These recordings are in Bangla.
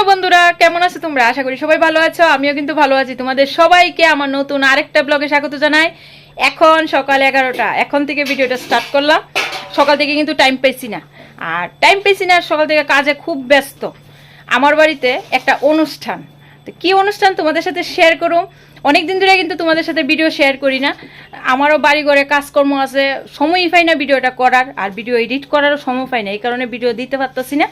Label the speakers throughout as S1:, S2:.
S1: হ্যালো বন্ধুরা, কেমন আছো তোমরা? আশা করি সবাই ভালো আছো, আমিও কিন্তু ভালো আছি। তোমাদের সবাইকে আমার নতুন আরেকটা ব্লগে স্বাগত জানাই। এখন সকাল এগারোটা, এখন থেকে ভিডিওটা স্টার্ট করলাম। সকাল থেকে কিন্তু টাইম পেয়েছি না। আর টাইম পেয়েছি না, সকাল থেকে কাজে খুব ব্যস্ত। আমার বাড়িতে একটা অনুষ্ঠান। তো কী অনুষ্ঠান তোমাদের সাথে শেয়ার করুম? অনেক দিন ধরে কিন্তু তোমাদের সাথে ভিডিও শেয়ার করি না। আমারও বাড়ি ঘরে কাজকর্ম আছে, সময়ই পাই না ভিডিওটা করার। আর ভিডিও এডিট করারও সময় পাই না, এই কারণে ভিডিও দিতে পারতেছি না।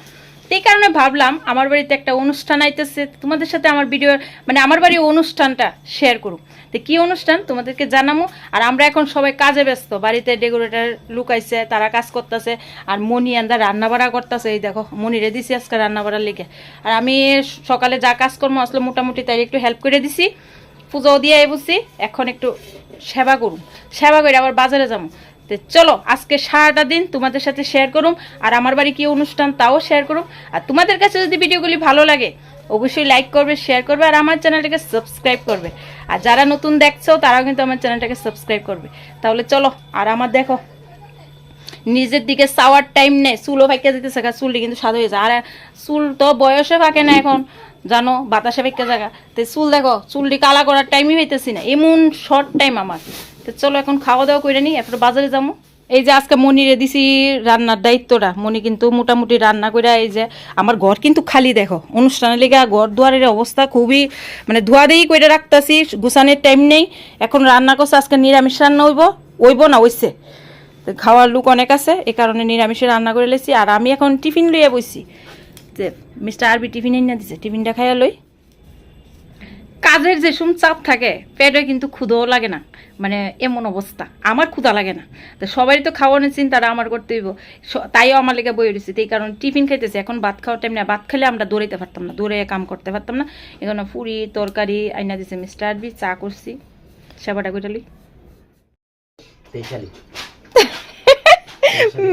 S1: এই কারণে ভাবলাম আমার বাড়িতে একটা অনুষ্ঠান আইতেছে, তোমাদের সাথে আমার ভিডিও মানে আমার বাড়ির অনুষ্ঠানটা শেয়ার করুক। তো কী অনুষ্ঠান? তোমাদেরকে জানামো। আর আমরা এখন সবাই কাজে ব্যস্ত, বাড়িতে ডেকোরেটার লুকাইছে, তারা কাজ করতেছে, আর মনি আন্দা রান্না বাড়া করতেছে। এই দেখো মনিরে দিছি আজকে রান্না বাড়ার লেগে। আর আমি সকালে যা কাজকর্ম আসলে মোটামুটি তাই একটু হেল্প করে দিছি। পুজো দিয়ে বুঝছি এখন একটু সেবা করুম। সেবা করে আবার বাজারে যাব তো চলো, আজকে সারাটা দিন তোমাদের সাথে শেয়ার করুম, আর আমার বাড়ি কি অনুষ্ঠান তাও শেয়ার করুম। আর তোমাদের কাছে যদি ভিডিওগুলি ভালো লাগে, অবশ্যই লাইক করবে শেয়ার করবে, আর আমার চ্যানেলটাকে সাবস্ক্রাইব করবে। আর যারা নতুন দেখছ, তারাও কিন্তু আমার চ্যানেলটাকে সাবস্ক্রাইব করবে। তাহলে চলো, আর আমার দেখো, নিজের দিকে চাওয়ার টাইম নেই। চুলও ফাঁকে দিতেছে গা, চুলটি কিন্তু সাদা হয়ে যায় আর, চুল তো বয়সে ফাঁকে না এখন। জানো, বাতাসে ফাঁকে জায়গা। তো চুল দেখো, চুলটি কালা করার টাইমই হইতেছি না। এমন শর্ট টাইম আমার। তো চলো এখন খাওয়া দাওয়া করে নিই, এরপরে বাজারে যাব। এই যে আজকে মনিরে দিছি রান্নার দায়িত্বটা। মনি কিন্তু মোটামুটি রান্না করে এই যে আমার ঘর কিন্তু খালি দেখো। অনুষ্ঠানের লেগে ঘর দুয়ারের অবস্থা খুবই মানে ধোয়া দেই করে রাখতাছি, গুছানোর টাইম নেই। এখন রান্না করছে, আজকে নিরামিষ রান্না হইব। ওইব না, হইছে। তো খাওয়ার লোক অনেক আছে এই কারণে নিরামিষে রান্না করে লেছি। আর আমি এখন টিফিন লইয়া বইছি। যে মিস্টার আরবি টিফিন দিছে, টিফিনটা খাইয়া লই। কাজের যে সুম চাপ থাকে, পেটে কিন্তু ক্ষুদও লাগে না মানে এমন অবস্থা, আমার ক্ষুদা লাগে না। তো সবারই তো খাওয়ানোর চিন্তাটা আমার করতে হইব। তাইও আমার লেগে বই রয়েছে এই কারণে টিফিন খাইতেছে। এখন ভাত খাওয়ার টাইম না ভাত খেলে আমরা দৌড়াইতে পারতাম না দৌড়ে কাম করতে পারতাম না। এখানে পুরি, তরকারি আইনা দিছে মিস্টার আরবি, চা করছি। সেবাটা করে লই।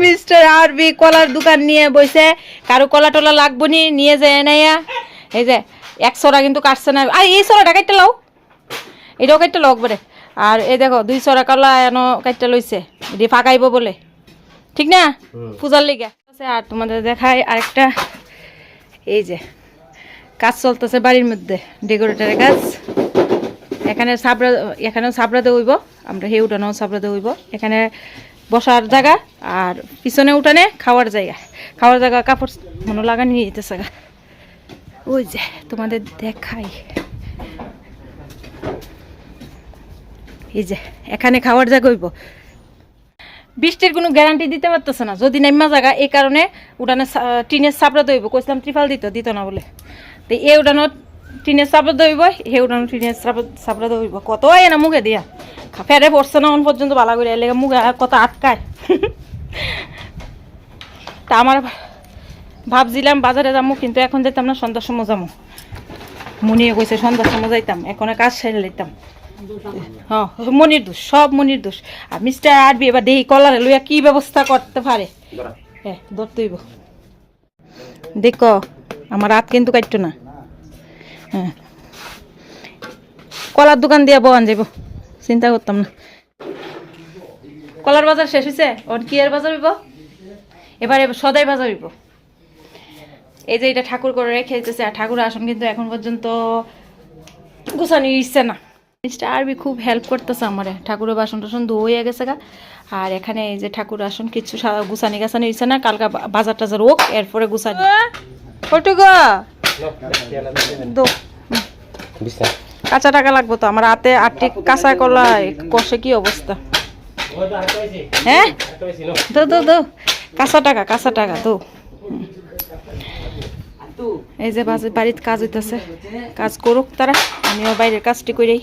S1: মিস্টার আরবি কলার দোকান নিয়ে বইছে কারও কলা টলা লাগবো নি নিয়ে যায় নাইয়া এই যে এক সরা কিন্তু কাটছে না। আর এই সরাটা কাটতে লাও। এটাও কাটতে লাও একবারে। আর এই দেখো দুই সরা কলা এনো কাটতে লইছে। এটি ফাঁকাইব বলে। ঠিক না? পূজার লেগে। আর তোমাদের দেখাই আরেকটা। এই যে কাজ চলতেছে বাড়ির মধ্যে ডেকোরেটারের কাজ। এখানে সাবরা এখানেও সাবরাতে হইব। আমরা হে উঠানেও সাবরাতে হইব। এখানে বসার জায়গা আর পিছনে উঠানে খাওয়ার জায়গা। খাওয়ার জায়গা, কাপড় মনে লাগা নিয়ে যেতেছে। ওই যে, তোমাদের দেখাই। এই যে, এখানে খাওয়ার জায়গা হইব। বৃষ্টির কোনো গ্যারান্টি দিতে পারতেছে না। যদি নেমা জায়গা, এই কারণে উঠানে টিনের চাপড়া দইব কইছিলাম ত্রিফাল দিত দিত না বলে। তো এই উঠানত টিনের চাপড়া দইব সেই উঠানো টিনের চাপড়া দইব কত না মুখে দিয়া। ফেরে পড়ছে না অন পর্যন্ত ভালো করে এলে মুখে কত আটকায়। তা আমার ভাবছিলাম বাজারে যাব কিন্তু এখন যেতাম না সন্ধ্যার সময় যাব মনিয়ে কইছে সন্ধ্যার সময় যাইতাম এখন কাজ সেরে লইতাম হ্যাঁ মনির দোষ সব মনির দোষ। আর মিস্টার আরবি এবার দেখি কলারে লইয়া কি ব্যবস্থা করতে পারে? হ্যাঁ ধরতেইব দেখো আমার রাত কিন্তু কাটতো না। কলার দোকান দিয়ে বয়ান যাব চিন্তা করতাম না। কলার বাজার শেষ হয়েছে ওর কি এর বাজার হইব? এবার সদাই বাজার হইব। এই যে এটা ঠাকুর করে রেখে দিতেছে আর ঠাকুর আসন কিন্তু এখন পর্যন্ত গুছানি ইচ্ছে না। মিস্টার আরবি খুব হেল্প করতেছে আমার। ঠাকুরের বাসন টাসন ধুয়ে গেছে গা। আর এখানে এই যে ঠাকুর আসন, কিছু গুছানি গাছানি ইচ্ছে না। কালকা বাজার টাজার হোক, এরপরে গুছানি।
S2: বিস্তার
S1: কাঁচা টাকা লাগবো তো আমার হাতে আটটি কাঁচা কলা কষে কি অবস্থা? হ্যাঁ? দো দো দো। কাঁচা টাকা কাঁচা টাকা দো। এই যে বাজে বাড়িতে কাজ হইতেছে। কাজ করুক তারা আমিও বাইরের কাজটি করেই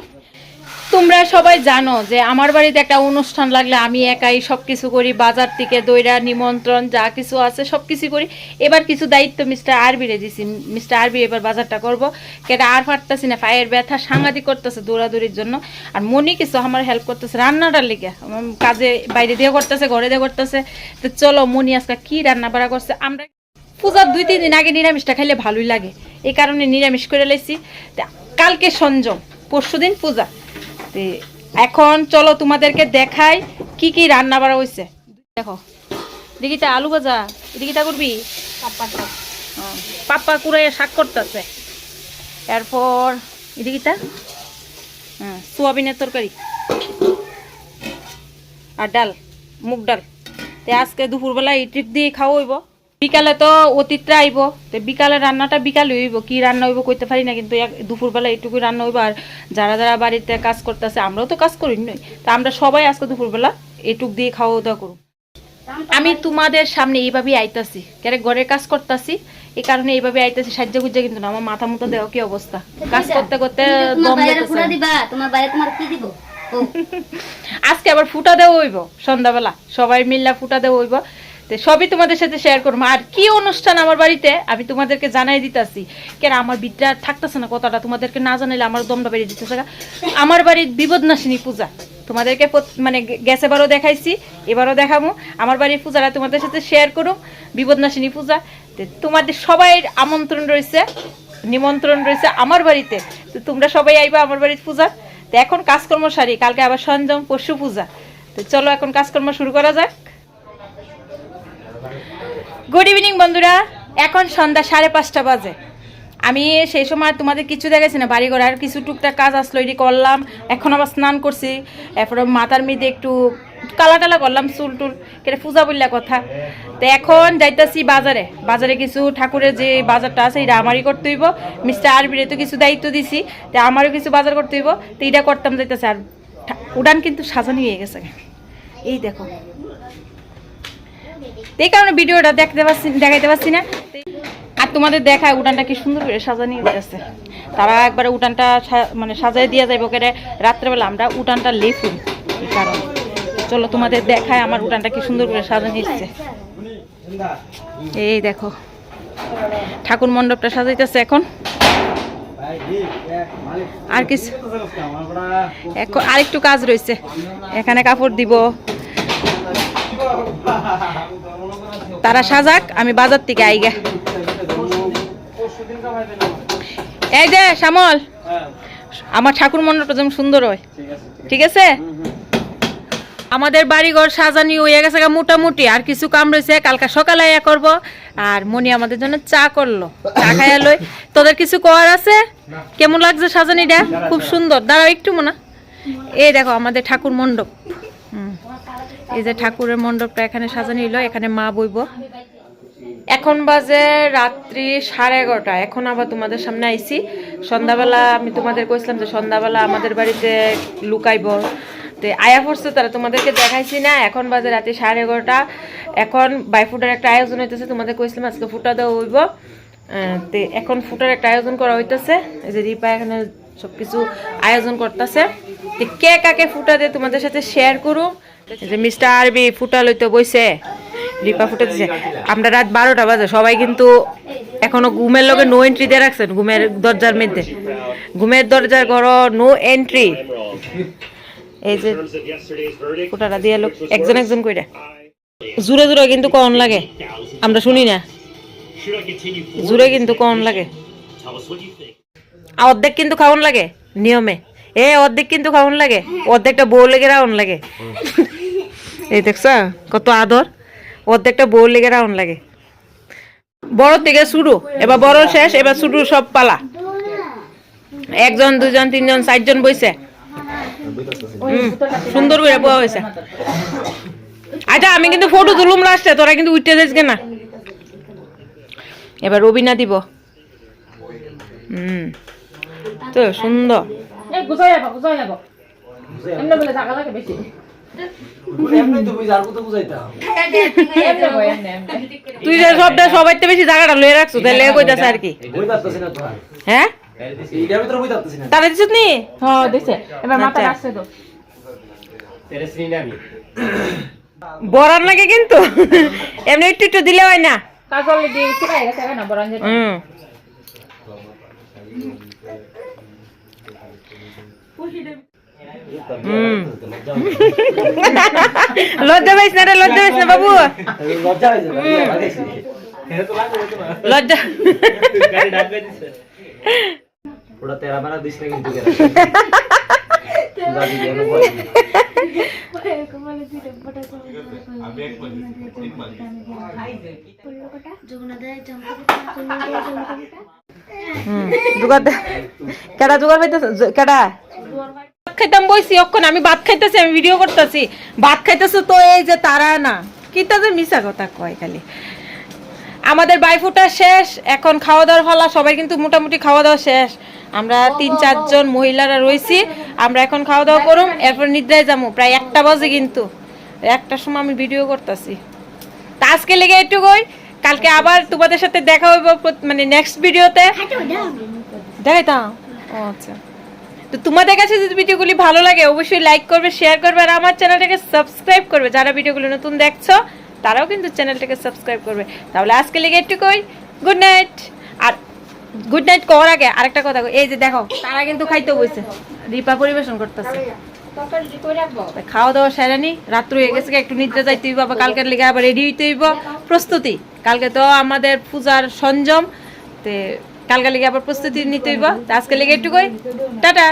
S1: তোমরা সবাই জানো যে আমার বাড়িতে একটা অনুষ্ঠান লাগলে আমি একাই সব কিছু করি, বাজার থেকে দইরা, নিমন্ত্রণ, যা কিছু আছে সব কিছু করি। এবার কিছু দায়িত্ব মিস্টার আরবিরে দিছি। মিস্টার আরবি এবার বাজারটা করব। কেটা আর পারতেছি না, পায়ের ব্যথা, সাংঘাতিক করতেছে দৌড়াদৌড়ির জন্য। আর মনি কিছু আমার হেল্প করতেছে রান্নাটার লেগে। কাজে বাইরে দিয়ে করতেছে, ঘরে দিয়ে করতেছে। তো চলো, মনি আজকে কি রান্না বাড়া করছে? আমরা পূজার দুই, তিন দিন আগে নিরামিষটা খাইলে ভালোই লাগে। এই কারণে নিরামিষ করে লাইছি। তা কালকে সঞ্জম পরশু দিন পূজা। তে এখন চলো তোমাদেরকে দেখাই কি কি রান্না বাড়া হয়েছে দেখো। দেখিটা আলু ভাজা এদিকে তা করবি? পাপ্পা কুড়াইয়ে শাক করতেছে। এরপর এদিকে তা হ্যাঁ সোয়াবিনের তরকারি। আর ডাল মুগ ডাল। তে আজকে দুপুরবেলা এই ট্রিপ দিয়ে খাওয়া হইব। বিকালে তো অতিথরা আইব তো বিকালে রান্নাটা বিকালে হইব কি রান্না হইব কইতে পারি না কিন্তু দুপুরবেলা এইটুকু রান্না হইব আর যারা যারা বাড়িতে কাজ করতেছে আমরাও তো কাজ করি নই। তা আমরা সবাই আজকে দুপুরবেলা এইটুক দিয়ে খাওয়া দাওয়া করব। আমি তোমাদের সামনে এইভাবেই আইতাছি কেন ঘরের কাজ করতেছি এই কারণে এইভাবে আইতাছি সাহায্য গুজ্জা কিন্তু না আমার মাথা মতো দেওয়া কি অবস্থা? কাজ করতে করতে দম
S3: বাইরে
S1: যাইতেছে।
S3: ফুটা দিবা তোমার বাইরে তোমার কি দিব?
S1: আজকে আবার ফুটা দেওয়া হইব সন্ধ্যাবেলা। সবাই মিল্লা ফুটা দেওয়া হইব। সবই তোমাদের সাথে শেয়ার করব। আর কি অনুষ্ঠান আমার বাড়িতে, আমি তোমাদেরকে জানাই দিতেছি। কেন, আমার বিদ্যা থাকতেছে না কথাটা, তোমাদেরকে না জানাইলে আমার দমটা বেরিয়ে দিতেছে। আমার বাড়ির বিপদনাশিনী পূজা, তোমাদেরকে মানে গেছে এবারও দেখাইছি, এবারও দেখাবো আমার বাড়ির পূজাটা তোমাদের সাথে শেয়ার করুম, বিপদনাশিনী পূজা। তোমাদের সবাই আমন্ত্রণ রয়েছে, নিমন্ত্রণ রয়েছে আমার বাড়িতে। তো তোমরা সবাই আইবা আমার বাড়ির পূজা তো এখন কাজকর্ম সারি, কালকে আবার সঞ্জম পশু পূজা। তো চলো, এখন কাজকর্ম শুরু করা যাক। গুড ইভিনিং বন্ধুরা। এখন সন্ধ্যা সাড়ে পাঁচটা বাজে। আমি সেই সময় তোমাদের কিছু দেখেছি না বাড়ি ঘর আর কিছু টুকটাক কাজ আসলো, এটি করলাম। এখন আবার স্নান করছি। এরপরে মাথার মধ্যে একটু কালা টালা করলাম, চুল টুল কেটে পূজা বললা কথা। তো এখন যাইতাছি বাজারে। বাজারে কিছু ঠাকুরের যে বাজারটা আছে, এটা আমারই করতে হইব। মিস্টার আরবিরে তো কিছু দায়িত্ব দিছি, তো আমারও কিছু বাজার করতে হইব। তো এটা করতাম যাইতেছে। আর উড়ান কিন্তু সাজানো হয়ে গেছে। এই দেখো। এই কারণে ভিডিওটা দেখতে পাচ্ছি দেখাইতে পারছি না। আর তোমাদের দেখায় উঠানটা কি সুন্দর করে সাজানি আছে তারা একবারে উঠানটা মানে সাজাই দিয়ে যাইব কেটে রাত্রেবেলা আমরা উঠানটা লেখুন এই কারণে। চলো তোমাদের দেখায় আমার উঠানটা কি সুন্দর করে সাজানি এসছে এই দেখো। ঠাকুর মণ্ডপটা সাজাইতেছে এখন। আর কিছু এখন আরেকটু কাজ রয়েছে। এখানে কাপড় দিব। তারা সাজাক, আমি বাজার থেকে আইগা। এই যে, শ্যামল, আমার ঠাকুর মণ্ডপটা যেমন সুন্দর হয়। ঠিক আছে? আমাদের বাড়িঘর সাজানি হয়ে গেছে মোটামুটি, আর কিছু কাম রয়েছে, কালকে সকালে ইয়া করব। আর মনি আমাদের জন্য চা করল, চা খাইয়া লই। তোদের কিছু করার আছে? কেমন লাগছে সাজানিটা? খুব সুন্দর। দাঁড়াও একটু মনে। এই দেখো, আমাদের ঠাকুর মণ্ডপ। এই যে ঠাকুরের মণ্ডপটা এখানে সাজানো হইল, এখানে মা বইব। এখন বাজে রাত্রি সাড়ে এগারোটা। এখন আবার তোমাদের সামনে আইছি। সন্ধ্যাবেলা আমি তোমাদের কইছিলাম যে সন্ধ্যাবেলা আমাদের বাড়িতে লুকাইব। তো আয়া পড়ছে, তারা তোমাদেরকে দেখাইছি না। এখন বাজে রাত্রি সাড়ে এগারোটা। এখন বাইফুটার একটা আয়োজন হইতেছে, তোমাদের কইছিলাম আজকে ফুটা দেওয়া হইব। তো এখন ফুটার একটা আয়োজন করা হইতেছে। এই যে রিপা এখানে সবকিছু আয়োজন করতেছে। কে কাকে ফুটা দিয়ে তোমাদের সাথে শেয়ার করুম? যে মিস্টার আরবি ফুটা লইতে বইছে। রিপা ফুটে আমরা রাত বারোটা বাজে। সবাই কিন্তু এখনও ঘুমের লগে নো এন্ট্রি দিয়ে রাখছেন, ঘুমের দরজার মধ্যে। ঘুমের দরজার ঘর নো এন্ট্রি এই যে ফুটাটা দিয়ে লোক একজন একজন কইরা। জুড়ে জুড়ে কিন্তু কন লাগে। আমরা শুনি না। জুড়ে কিন্তু কন লাগে। অর্ধেক কিন্তু খাওয়ান লাগে, নিয়মে। এ অর্ধেক কিন্তু খাওয়ান লাগে। অর্ধেকটা বউ লেগে রাউন লাগে। এই দেখছ? কত আদর। অর্ধেকটা বউ লেগে রাউন লাগে। বড় থেকে শুরু এবার বড় শেষ এবার শুরু সব পালা। একজন দুজন তিনজন চারজন বইছে। হুম, সুন্দর করে বয়া হয়েছে। আচ্ছা আমি কিন্তু ফটো তুলুম লাস্টে তোরা কিন্তু উঠতে যাস না এবার রবিনা দিব। হুম তো সুন্দর। তুই যে সবটা সবাই বেশি জায়গাটা লয়ে রাখছো তাহলে কইতাছ আর কি। হ্যাঁ তারা দিছত নি? হ্যাঁ দিছে। এবার মাথা রাখছে তো। বরান লাগে কিন্তু। এমনি একটু একটু দিলে হয় না। হুম হুম লজ্জা পাইস না রে লজ্জা পাইস না বাবু। লজ্জা
S2: ওটা তেরা মারা দিস না কিন্তু
S1: কেডা জোগাড় পাইতেছ কেডা? খাইতাম বইছি অক্ষণ আমি ভাত খাইতেছি আমি ভিডিও করতেছি। ভাত খাইতেছো তো এই যে তারা না কি তাদের মিশা কথা কয় খালি। আমাদের বাইফুটা শেষ এখন খাওয়া দাওয়ার ফালা সবাই কিন্তু মোটামুটি খাওয়া দাওয়া শেষ। আমরা তিন চারজন মহিলারা রয়েছি আমরা এখন খাওয়া দাওয়া করুম এরপর নিদ্রায় যাব প্রায় একটা বাজে কিন্তু। একটার সময় আমি ভিডিও করতেছি। তা আজকে লেগে এটুকুই কালকে আবার তোমাদের সাথে দেখা হইব মানে নেক্সট ভিডিওতে দেখাইতাম? ও আচ্ছা। তো তোমাদের কাছে যদি ভিডিওগুলি ভালো লাগে অবশ্যই লাইক করবে শেয়ার করবে আর আমার চ্যানেলটাকে সাবস্ক্রাইব করবে। যারা ভিডিওগুলো নতুন দেখছ তারাও কিন্তু চ্যানেলটাকে সাবস্ক্রাইব করবে। তাহলে আজকে লেগে একটুকুই গুড নাইট আর গুড নাইট করার আগে আরেকটা কথা কই, এই যে দেখো তারা কিন্তু খাইতে বসে রিপা পরিবেশন করতেছে। খাওয়া দাওয়া সেরানি রাত্র হয়ে গেছে একটু নিদ্রা যাইতে হইব আবার কালকের লেগে আবার রেডি হইতে হইব। প্রস্তুতি। কালকে তো আমাদের পূজার সঞ্জম। তে কালকে লেগে আবার প্রস্তুতি নিতে হইব। আজকে লেগে একটু কই টাটা।